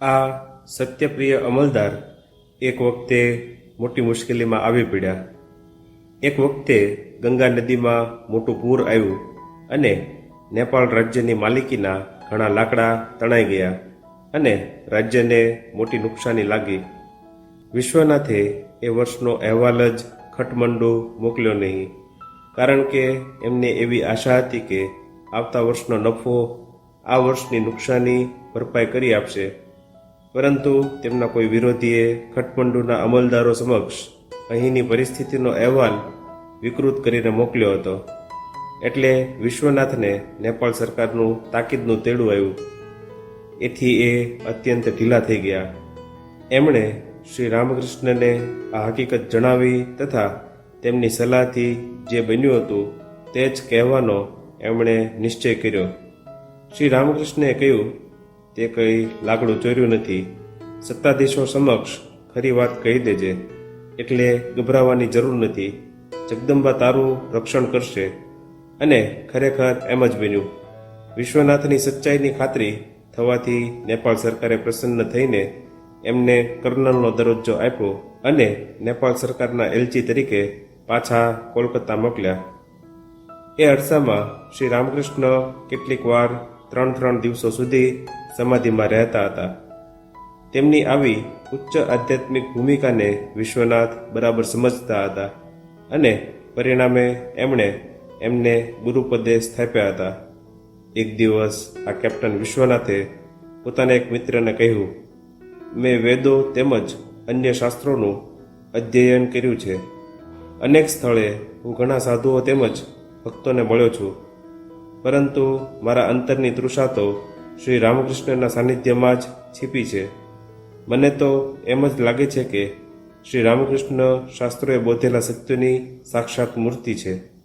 આ સત્યપ્રિય અમલદાર એક વખતે મોટી મુશ્કેલીમાં આવી પડ્યા. એક વખતે ગંગા નદીમાં મોટું પૂર આવ્યું અને નેપાળ રાજ્યની માલિકીના ઘણા લાકડા તણાઈ ગયા અને રાજ્યને મોટી નુકસાની લાગી. વિશ્વનાથે એ વર્ષનો અહેવાલ જ ખટમંડુ મોકલ્યો નહીં, કારણ કે એમને એવી આશા હતી કે આવતા વર્ષનો નફો આ વર્ષની નુકસાની ભરપાઈ કરી આપશે. પરંતુ તેમના કોઈ વિરોધીએ ખટમંડુના અમલદારો સમક્ષ અહીંની પરિસ્થિતિનો અહેવાલ વિકૃત કરીને મોકલ્યો હતો. એટલે વિશ્વનાથને નેપાળ સરકારનું તાકીદનું તેડું આવ્યું. એથી એ અત્યંત ઢીલા થઈ ગયા. એમણે શ્રી રામકૃષ્ણને આ હકીકત જણાવી તથા તેમની સલાહથી જે બન્યું હતું તે જ કહેવાનો એમણે નિશ્ચય કર્યો. શ્રી રામકૃષ્ણએ કહ્યું તે કંઈ લાકડું ચોર્યું નથી. સત્તાધીશો સમક્ષ ખરી વાત કહી દેજે. એટલે ગભરાવાની જરૂર નથી. જગદંબા તારું રક્ષણ કરશે. અને ખરેખર એમ જ બન્યું. વિશ્વનાથની સચ્ચાઈની ખાતરી થવાથી નેપાળ સરકારે પ્રસન્ન થઈને એમને કર્નલનો દરજ્જો આપ્યો અને નેપાળ સરકારના એલચી તરીકે પાછા કોલકાતા મોકલ્યા. એ અરસામાં શ્રી રામકૃષ્ણ કેટલીક વાર ત્રણ ત્રણ દિવસો સુધી સમાધિમાં રહેતા હતા. તેમની આવી ઉચ્ચ આધ્યાત્મિક ભૂમિકાને વિશ્વનાથ બરાબર સમજતા હતા અને પરિણામે એમણે એમને ગુરુપદે સ્થાપ્યા હતા. એક દિવસ આ કેપ્ટન વિશ્વનાથે પોતાના એક મિત્રને કહ્યું, મેં વેદો તેમજ અન્ય શાસ્ત્રોનું અધ્યયન કર્યું છે. અનેક સ્થળે હું ઘણા સાધુઓ તેમજ ભક્તોને મળ્યો છું. પરંતુ મારા અંતરની તૃષા તો શ્રી રામકૃષ્ણના સાનિધ્યમાં જ છીપી છે. મને તો એમ જ લાગે છે કે શ્રી રામકૃષ્ણ શાસ્ત્રોએ બોધેલા સત્યની સાક્ષાત મૂર્તિ છે.